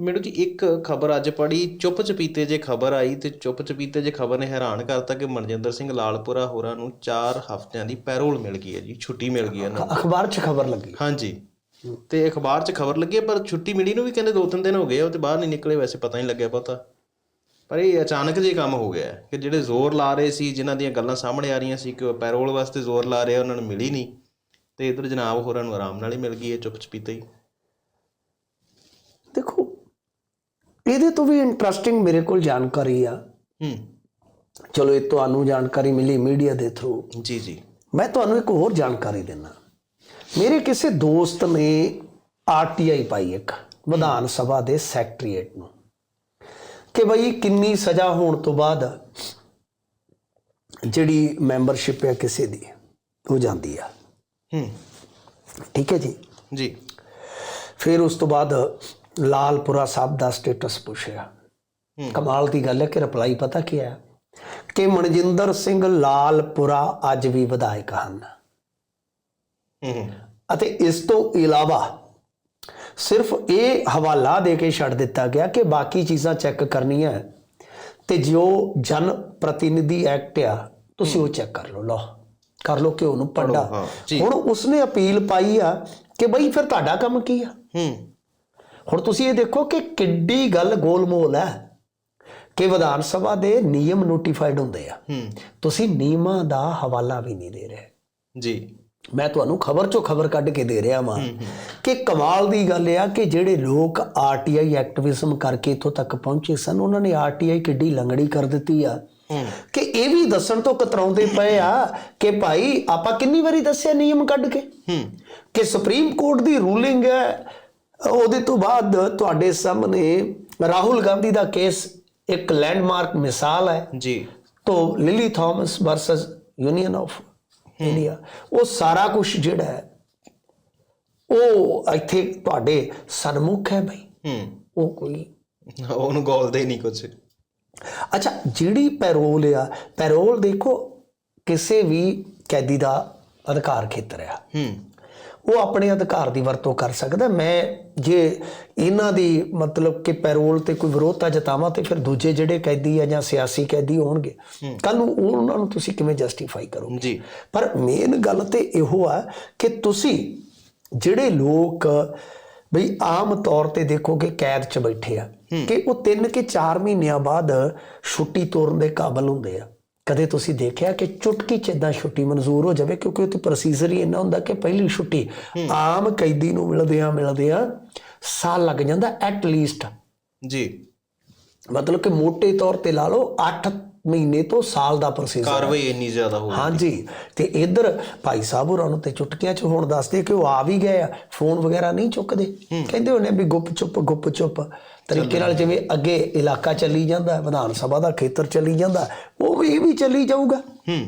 ਮੈਨੂੰ ਜੀ ਇੱਕ ਖਬਰ ਅੱਜ ਪੜੀ ਚੁੱਪ ਚਪੀਤੇ ਜੇ ਖਬਰ ਆਈ ਤੇ ਚੁੱਪ ਚਪੀਤੇ ਜੇ ਖਬਰ ਨੇ ਹੈਰਾਨ ਕਰਤਾ ਕਿ ਮਨਜਿੰਦਰ ਸਿੰਘ ਲਾਲਪੁਰਾ ਹੋਰਾਂ ਨੂੰ 4 ਹਫ਼ਤਿਆਂ ਦੀ ਪੈਰੋਲ ਮਿਲ ਗਈ ਹੈ ਜੀ ਛੁੱਟੀ ਮਿਲ ਗਈ ਹੈ ਅਖਬਾਰ 'ਚ ਖਬਰ ਲੱਗੀ। ਹਾਂਜੀ। ਤੇ ਅਖਬਾਰ 'ਚ ਖਬਰ ਲੱਗੀ ਹੈ, ਪਰ ਛੁੱਟੀ ਮਿਲੀ ਨੂੰ ਵੀ ਕਹਿੰਦੇ ਦੋ ਤਿੰਨ ਦਿਨ ਹੋ ਗਏ ਉਹ ਤੇ ਬਾਹਰ ਨਹੀਂ ਨਿਕਲੇ ਵੈਸੇ ਪਤਾ ਨਹੀਂ ਲੱਗਿਆ ਪਤਾ ਪਰ ਇਹ ਅਚਾਨਕ ਜਿਹੀ ਕੰਮ ਹੋ ਗਿਆ ਕਿ ਜਿਹੜੇ ਜ਼ੋਰ ਲਾ ਰਹੇ ਸੀ ਜਿਨ੍ਹਾਂ ਦੀਆਂ ਗੱਲਾਂ ਸਾਹਮਣੇ ਆ ਰਹੀਆਂ ਸੀ ਕਿ ਉਹ ਪੈਰੋਲ ਵਾਸਤੇ ਜ਼ੋਰ ਲਾ ਰਹੇ ਉਹਨਾਂ ਨੂੰ ਮਿਲੀ ਨਹੀਂ। ਤੇ ਇਧਰ ਜਨਾਬ ਹੋਰਾਂ ਨੂੰ ਆਰਾਮ ਨਾਲ ਹੀ ਮਿਲ ਗਈ ਹੈ ਚੁੱਪ ਚਪੀਤੇ ਹੀ। ਦੇਖੋ ਇਹਦੇ ਤੋਂ ਵੀ ਇੰਟਰਸਟਿੰਗ ਮੇਰੇ ਕੋਲ ਜਾਣਕਾਰੀ ਆ। ਹੂੰ। ਚਲੋ ਇਹ ਤੁਹਾਨੂੰ ਜਾਣਕਾਰੀ ਮਿਲੀ ਮੀਡੀਆ ਦੇ ਥਰੂ ਜੀ ਜੀ। ਮੈਂ ਤੁਹਾਨੂੰ ਇੱਕ ਹੋਰ ਜਾਣਕਾਰੀ ਦਿੰਦਾ। ਮੇਰੇ ਕਿਸੇ ਦੋਸਤ ਨੇ ਆਰਟੀਆਈ ਪਾਈ ਇੱਕ ਵਿਧਾਨ ਸਭਾ ਦੇ ਸੈਕਟਰੀਏਟ ਨੂੰ ਕਿ ਬਈ ਕਿੰਨੀ ਸਜ਼ਾ ਹੋਣ ਤੋਂ ਬਾਅਦ ਜਿਹੜੀ ਮੈਂਬਰਸ਼ਿਪ ਹੈ ਕਿਸੇ ਦੀ ਉਹ ਜਾਂਦੀ ਆ। ਹੂੰ। ਠੀਕ ਹੈ ਜੀ? ਜੀ। ਫਿਰ ਉਸ ਤੋਂ ਬਾਅਦ ਲਾਲਪੁਰਾ ਸਾਹਿਬ ਦਾ ਸਟੇਟਸ ਪੁੱਛਿਆ। ਕਮਾਲ ਦੀ ਗੱਲ ਹੈ ਕਿ ਰਿਪਲਾਈ ਪਤਾ ਕੀ ਹੈ? ਕਿ ਮਨਜਿੰਦਰ ਸਿੰਘ ਲਾਲਪੁਰਾ ਅੱਜ ਵੀ ਵਿਧਾਇਕ ਹਨ। ਅਤੇ ਇਸ ਤੋਂ ਇਲਾਵਾ ਸਿਰਫ ਇਹ ਹਵਾਲਾ ਦੇ ਕੇ ਛੱਡ ਦਿੱਤਾ ਗਿਆ ਕਿ ਬਾਕੀ ਚੀਜ਼ਾਂ ਚੈੱਕ ਕਰਨੀਆਂ ਹੈ। ਤੇ ਜੋ ਜਨ ਪ੍ਰਤੀਨਿਧੀ ਐਕਟ ਆ ਤੁਸੀਂ ਉਹ ਚੈੱਕ ਕਰ ਲਓ ਲਓ। ਕਰ ਲਓ ਕਿ ਉਹਨੂੰ ਜੀ। ਹੁਣ ਉਸਨੇ ਅਪੀਲ ਪਾਈ ਆ ਕਿ ਬਈ ਫਿਰ ਤੁਹਾਡਾ ਕੰਮ ਕੀ ਆ? ਹੂੰ। ਹੁਣ ਤੁਸੀਂ ਇਹ ਦੇਖੋ ਕਿ ਕਿੱਡੀ ਗੱਲ ਗੋਲਮੋਲ ਹੈ ਕਿ ਵਿਧਾਨ ਸਭਾ ਦੇ ਨਿਯਮ ਨੋਟੀਫਾਈਡ ਹੁੰਦੇ ਆ। ਤੁਸੀਂ ਨਿਯਮਾਂ ਦਾ ਹਵਾਲਾ ਵੀ ਨਹੀਂ ਦੇ ਰਹੇ। ਜੀ। ਮੈਂ ਤੁਹਾਨੂੰ ਖਬਰ ਚੋਂ ਖਬਰ ਕੱਢ ਕੇ ਦੇ ਰਿਹਾ ਵਾਂ ਕਿ ਕਮਾਲ ਦੀ ਗੱਲ ਆ ਕਿ ਜਿਹੜੇ ਲੋਕ ਆਰਟੀਆਈ ਐਕਟਿਵਿਜ਼ਮ ਕਰਕੇ ਇੱਥੋਂ ਤੱਕ ਪਹੁੰਚੇ ਸਨ ਉਹਨਾਂ ਨੇ ਆਰਟੀਆਈ ਕਿੱਡੀ ਲੰਗੜੀ ਕਰ ਦਿੱਤੀ ਆ। ਕਿ ਇਹ ਵੀ ਦੱਸਣ ਤੋਂ ਕਤਰਾਉਂਦੇ ਪਏ ਆ ਕਿ ਭਾਈ ਆਪਾਂ ਕਿੰਨੀ ਵਾਰੀ ਦੱਸਿਆ ਨਿਯਮ ਕੱਢ ਕੇ? ਕਿ ਸੁਪਰੀਮ ਕੋਰਟ ਦੀ ਰੂਲਿੰਗ ਹੈ ਉਹਦੇ ਤੋਂ ਬਾਅਦ ਤੁਹਾਡੇ ਸਾਹਮਣੇ ਰਾਹੁਲ ਗਾਂਧੀ ਦਾ ਕੇਸ ਇੱਕ ਲੈਂਡਮਾਰਕ ਮਿਸਾਲ ਹੈ। ਜੀ। ਤੋ Lily Thomas versus union of India ਉਹ ਸਾਰਾ ਕੁਝ ਜਿਹੜਾ ਹੈ ਉਹ ਇੱਥੇ ਤੁਹਾਡੇ ਸਨਮੁਖ ਹੈ ਬਈ। ਹੂੰ। ਉਹ ਕੋਈ ਉਹਨੂੰ ਗੋਲਦੇ ਨਹੀਂ ਕੁਝ ਅੱਛਾ ਜਿਹੜੀ ਪੈਰੋਲ ਆ ਪੈਰੋਲ ਦੇਖੋ ਕਿਸੇ ਵੀ ਕੈਦੀ ਦਾ ਅਧਿਕਾਰ ਖੇਤਰ ਆ। ਹੂੰ। ਉਹ ਆਪਣੇ ਅਧਿਕਾਰ ਦੀ ਵਰਤੋਂ ਕਰ ਸਕਦਾ। ਮੈਂ ਜੇ ਇਹਨਾਂ ਦੀ ਮਤਲਬ ਕਿ ਪੈਰੋਲ ਤੇ ਕੋਈ ਵਿਰੋਧਤਾ ਜਤਾਵਾਂ ਤੇ ਫਿਰ ਦੂਜੇ ਜਿਹੜੇ ਕੈਦੀ ਆ ਜਾਂ ਸਿਆਸੀ ਕੈਦੀ ਹੋਣਗੇ ਕੱਲ ਨੂੰ ਉਹ- ਉਹਨਾਂ ਨੂੰ ਤੁਸੀਂ ਕਿਵੇਂ ਜਸਟੀਫਾਈ ਕਰੋਗੇ? ਜੀ। ਪਰ ਮੇਨ ਗੱਲ ਤੇ ਇਹੋ ਆ ਕਿ ਤੁਸੀਂ ਜਿਹੜੇ ਲੋਕ ਬਈ ਆਮ ਤੌਰ ਤੇ ਦੇਖੋਗੇ ਕੈਦ 'ਚ ਬੈਠੇ ਆ ਕਿ ਉਹ 3 ਕਿ 4 ਮਹੀਨਿਆਂ ਬਾਅਦ ਛੁੱਟੀ ਤੋਰਨ ਦੇ ਕਾਬਲ ਹੁੰਦੇ ਆ। ਕਦੇ ਤੁਸੀਂ ਦੇਖਿਆ ਕਿ ਚੁਟਕੀ 'ਚ ਇਦਾਂ ਛੁੱਟੀ ਮਨਜ਼ੂਰ ਹੋ ਜਾਵੇ? ਕਿਉਂਕਿ ਉਹ ਤੇ ਪ੍ਰੋਸੀਜਰ ਹੀ ਇੰਨਾ ਹੁੰਦਾ ਕਿ ਪਹਿਲੀ ਛੁੱਟੀ ਆਮ ਕੈਦੀ ਨੂੰ ਮਿਲਦੇ ਆ ਮਿਲਦੇ ਆ ਸਾਲ ਲੱਗ ਜਾਂਦਾ ਐਟ ਲੀਸਟ ਜੀ। ਮਤਲਬ ਕਿ ਮੋٹے ਤੌਰ ਤੇ ਲਾ ਲਓ 8 ਮਹੀਨੇ ਤੋਂ ਸਾਲ ਦਾ ਪ੍ਰੋਸੀਜਰ ਕਾਰਵਾਈ ਇੰਨੀ ਜ਼ਿਆਦਾ ਹੋ ਹਾਂਜੀ। ਤੇ ਇੱਧਰ ਭਾਈ ਸਾਹਿਬ ਹੋਰਾਂ ਨੂੰ ਤੇ ਚੁਟਕੀਆਂ 'ਚ ਹੁਣ ਦੱਸਦੇ ਕਿ ਉਹ ਆ ਵੀ ਗਏ ਆ ਫੋਨ ਵਗੈਰਾ ਨਹੀਂ ਚੁੱਕਦੇ। ਕਹਿੰਦੇ ਹੋਣੇ ਵੀ ਗੁੱਪ ਚੁੱਪ ਗੁੱਪ ਚੁੱਪ। ਤਰੀਕੇ ਨਾਲ ਜਿਵੇਂ ਅੱਗੇ ਇਲਾਕਾ ਚੱਲੀ ਜਾਂਦਾ ਵਿਧਾਨ ਸਭਾ ਦਾ ਖੇਤਰ ਚੱਲੀ ਜਾਂਦਾ ਉਹ ਵੀ ਇਹ ਵੀ ਚੱਲੀ ਜਾਊਗਾ। ਹੂੰ।